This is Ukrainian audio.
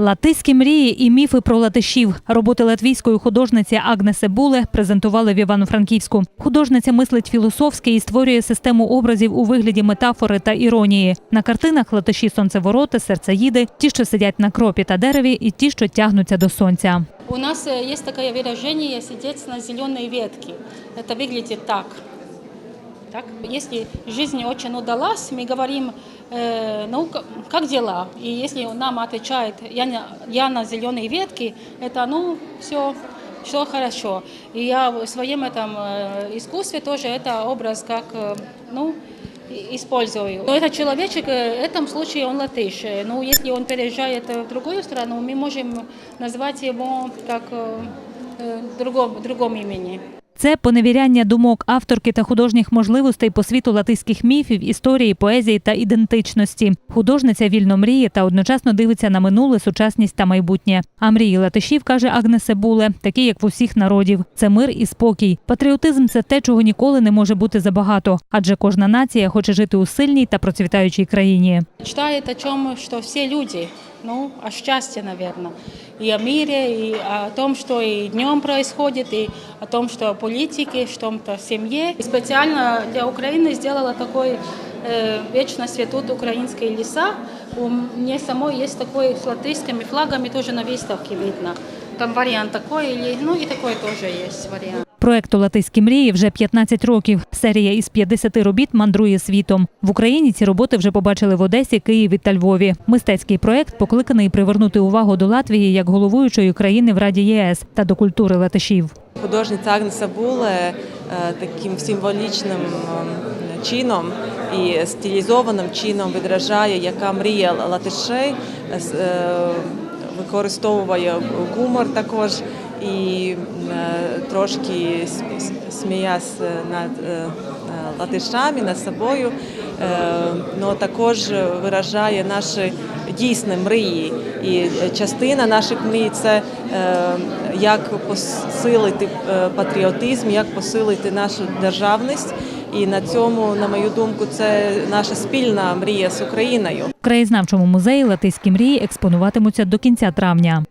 Латиські мрії і міфи про латишів. Роботи латвійської художниці Агнесе Буле презентували в Івано-Франківську. Художниця мислить філософськи і створює систему образів у вигляді метафори та іронії. На картинах латиші сонцевороти, серцеїди, ті, що сидять на кропі та дереві, і ті, що тягнуться до сонця. У нас э, есть такое выражение «сидеть на зеленой ветке». Это выглядит так. Так? Если жизнь очень удалась, мы говорим, э, ну, как дела? И если нам отвечает, я на, я на зеленой ветке, это, ну, все, все хорошо. И я в своем этом э, искусстве тоже это образ как, э, ну, использую. Но этот человечек, э, в этом случае он латыш. Ну, если он переезжает в другую страну, мы можем назвать его как э, другом, другом имени. Це поневіряння думок авторки та художніх можливостей по світу латиських міфів, історії, поезії та ідентичності. Художниця вільно мріє та одночасно дивиться на минуле, сучасність та майбутнє. А мрії латишів, каже Агнесе Буле, такі як в усіх народів. Це мир і спокій. Патріотизм це те, чого ніколи не може бути забагато, адже кожна нація хоче жити у сильній та процвітаючій країні. Мечтает о чем, что все люди, ну, о счастье, наверное, и о мире, и о том, что и днем происходит, и о том, что политики, что то в семье. И специально для Украины сделала такой э, вечно цветут украинские леса. У меня самой есть такой с латышскими флагами, тоже на выставке видно. Там вариант такой, или, ну и такой тоже есть вариант. Проекту Латиські мрії вже 15 років. Серія із 50 робіт мандрує світом. В Україні ці роботи вже побачили в Одесі, Києві та Львові. Мистецький проект покликаний привернути увагу до Латвії як головуючої країни в Раді ЄС та до культури латишів. Художниця Агнеса Буле е, таким символічним ем, чином і стилізованим чином відражає, яка мрія латишей, е, е, використовує гумор також і е, трошки сміясь над е, латишами, над собою, але також виражає наші дійсні мрії. І частина наших мрій це е, як посилити е, патріотизм, як посилити нашу державність. І на цьому, на мою думку, це наша спільна мрія з Україною. В краєзнавчому музеї Латиські мрії експонуватимуться до кінця травня.